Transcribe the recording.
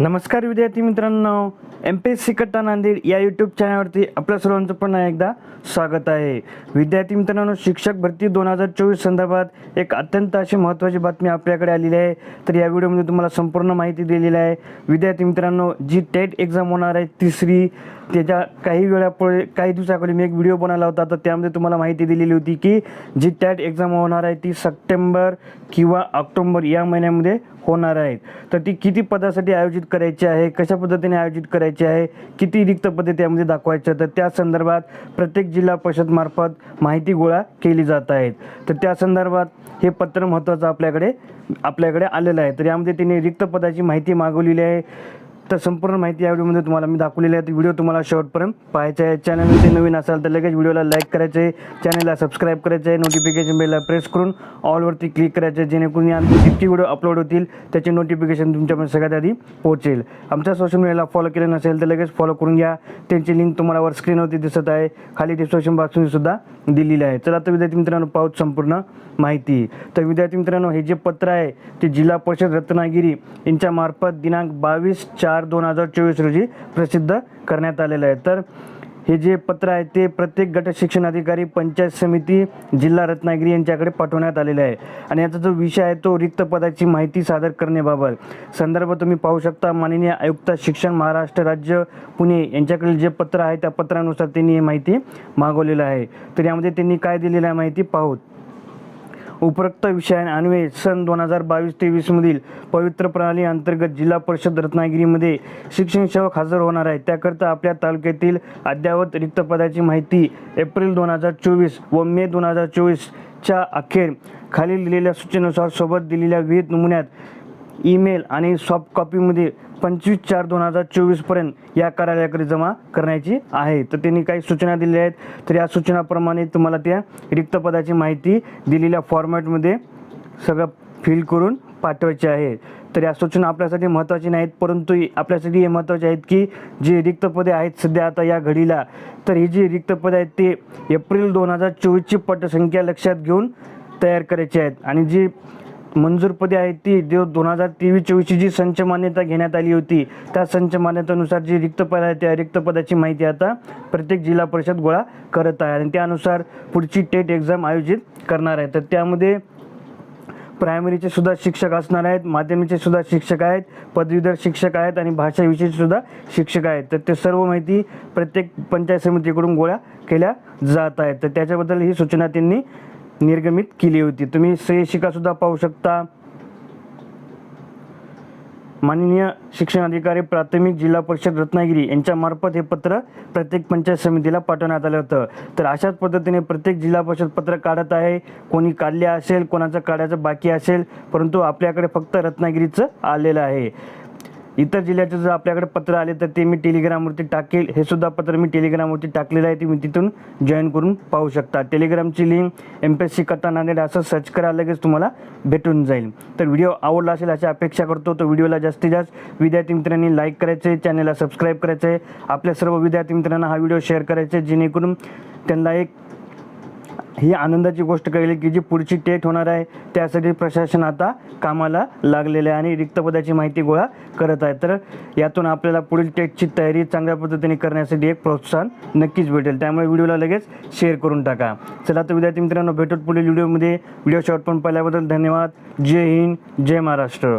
नमस्कार विद्यार्थी मित्रांनो एम पी एस सी कट्टा नांदेड या यूट्यूब चॅनलवरती आपल्या सर्वांचं पुन्हा एकदा स्वागत आहे. विद्यार्थी मित्रांनो शिक्षक भरती दोन हजार चोवीस संदर्भात एक अत्यंत अशी महत्त्वाची बातमी आपल्याकडे आलेली आहे. तर या व्हिडिओमध्ये तुम्हाला संपूर्ण माहिती दिलेली आहे. विद्यार्थी मित्रांनो जी टेट एक्झाम होणार आहे तिसरी त्याच्या काही वेळापुढे काही दिवसापूर्वी मी एक व्हिडिओ बनवला होता. तर त्यामध्ये तुम्हाला माहिती दिलेली होती की जी टॅट एक्झाम होणार आहे ती सप्टेंबर किंवा ऑक्टोंबर या महिन्यामध्ये होणार आहेत तर ती किती पदासाठी आयोजित करायची आहे कशा पद्धतीने आयोजित करायची आहे किती रिक्त पदे त्यामध्ये दाखवायच्या तर त्या संदर्भात प्रत्येक जिल्हा परिषदमार्फत माहिती गोळा केली जात आहेत तर त्या संदर्भात हे पत्र महत्त्वाचं आपल्याकडे आपल्याकडे आलेलं आहे. तर यामध्ये तिने रिक्त पदाची माहिती मागवलेली आहे. तर संपूर्ण माहिती या व्हिडिओमध्ये तुम्हाला मी दाखवलेली आहे. व्हिडिओ तुम्हाला शेवटपर्यंत पाहायचा आहे. चॅनलमध्ये नवीन असाल तर लगेच व्हिडिओला लाईक करायचं. आहे चॅनलला सबस्क्राईब करायचं. आहे नोटिफिकेशन बेलला प्रेस करून ऑलवरती क्लिक करायचं. आहे जेणेकरून या जितकी व्हिडिओ अपलोड होतील. त्याचे नोटिफिकेशन तुमच्यापर्यंत सगळ्यात आधी पोहोचेल. आमच्या सोशल मीडियाला फॉलो केलं नसेल तर लगेच फॉलो करून घ्या. त्यांची लिंक तुम्हाला वर स्क्रीनवरती दिसत आहे. खाली डिस्क्रिप्शन बॉक्समध्ये सुद्धा दिलेली आहे. चला तर विद्यार्थी मित्रांनो पाहूच संपूर्ण माहिती. तर विद्यार्थी मित्रांनो हे जे पत्र आहे ते जिल्हा परिषद रत्नागिरी यांच्यामार्फत दिनांक बावीस चार चार दोन हजार चोवीस रोजी प्रसिद्ध करण्यात आलेलं आहे. तर हे जे पत्र आहे ते प्रत्येक गट शिक्षण अधिकारी पंचायत समिती जिल्हा रत्नागिरी यांच्याकडे पाठवण्यात आलेले आहे. आणि याचा जो विषय आहे तो रिक्त पदाची माहिती सादर करण्याबाबत संदर्भ तुम्ही पाहू शकता. माननीय आयुक्त शिक्षण महाराष्ट्र राज्य पुणे यांच्याकडील जे पत्र आहे त्या पत्रानुसार त्यांनी ही माहिती मागवलेलं आहे. तर यामध्ये त्यांनी काय दिलेलं आहे माहिती पाहूत उपरोक्त विषयान्वये सन दोन हजार बावीस तेवीसमधील पवित्र प्रणाली अंतर्गत जिल्हा परिषद रत्नागिरीमध्ये शिक्षण सेवक हजर होणार आहे त्याकरता आपल्या तालुक्यातील अद्ययावत रिक्त पदाची माहिती एप्रिल दोन हजार चोवीस व मे दोन हजार चोवीसच्या अखेर खाली दिलेल्या सूचनेनुसार सोबत दिलेल्या विविध नमुन्यात ईमेल आणि सॉफ्ट कॉपीमध्ये पंचवीस चार दोन हजार चोवीसपर्यंत या कार्यालयाकडे जमा करण्याची आहे. तर त्यांनी काही सूचना दिलेल्या आहेत. तर या सूचनाप्रमाणे तुम्हाला त्या रिक्त पदाची माहिती दिलेल्या फॉर्मॅटमध्ये सगळं फिल करून पाठवायचे आहे. तर या सूचना आपल्यासाठी महत्त्वाची नाहीत परंतु आपल्यासाठी हे महत्त्वाचे आहेत की जे रिक्त पदे आहेत सध्या आता या घडीला तर ही जी रिक्त पदे आहेत ते एप्रिल दोन हजार चोवीसची पटसंख्या लक्षात घेऊन तयार करायची आहेत. आणि जी मंजूर पदे आहेत ती देव दोन हजार तेवीस चोवीसची जी संच मान्यता घेण्यात आली होती त्या संच मान्यतेनुसार जी रिक्त पद आहे त्या रिक्त पदाची माहिती आता प्रत्येक जिल्हा परिषद गोळा करत आहे. आणि त्यानुसार पुढची टेट एक्झाम आयोजित करणार आहे. तर त्यामध्ये प्रायमरीचे सुद्धा शिक्षक असणार आहेत माध्यमिकचे सुद्धा शिक्षक आहेत पदवीधर शिक्षक आहेत आणि भाषा सुद्धा शिक्षक आहेत. तर ते सर्व माहिती प्रत्येक पंचायत समितीकडून गोळा केल्या जात आहेत. तर त्याच्याबद्दल ही सूचना त्यांनी निर्गमित केली होती. तुम्ही सहिशिका सुद्धा पाहू शकता. माननीय शिक्षण अधिकारी प्राथमिक जिल्हा परिषद रत्नागिरी यांच्या मार्फत हे पत्र प्रत्येक पंचायत समितीला पाठवण्यात आलं होतं. तर अशाच पद्धतीने प्रत्येक जिल्हा परिषद पत्र काढत आहे. कोणी काढले असेल कोणाचं काढायचं बाकी असेल परंतु आपल्याकडे फक्त रत्नागिरीचं आलेलं आहे. इतर जिल्ह्याचे जर आपल्याकडे पत्र आले तर ते मी टेलिग्रामवरती टाकेल. हे सुद्धा पत्र मी टेलिग्रामवरती टाकलेलं आहे. तुम्ही तिथून जॉईन करून पाहू शकता. टेलिग्रामची link M P S C कथा नांदेड असं सर्च करा लगेच तुम्हाला भेटून जाईल. तर व्हिडिओ आवडला असेल अशी अपेक्षा करतो तर व्हिडिओला जास्तीत जास्त विद्यार्थी मित्रांनी लाईक करायचे आहे चॅनलला सबस्क्राईब करायचं. आहे आपल्या सर्व विद्यार्थी मित्रांना हा व्हिडिओ शेअर करायचा आहे जेणेकरून त्यांना एक ही आनंदाची गोष्ट कळली की जी पुढची टेट होणार आहे त्यासाठी प्रशासन आता कामाला लागलेलं आहे आणि रिक्त पदाची माहिती गोळा करत आहे. तर यातून आपल्याला पुढील टेटची तयारी चांगल्या पद्धतीने करण्यासाठी एक प्रोत्साहन नक्कीच भेटेल. त्यामुळे व्हिडिओला लगेच शेअर करून टाका. चला तर विद्यार्थी मित्रांनो भेटत पुढील व्हिडिओमध्ये. व्हिडिओ शॉर्ट पण पाहिल्याबद्दल धन्यवाद. जय हिंद जय महाराष्ट्र.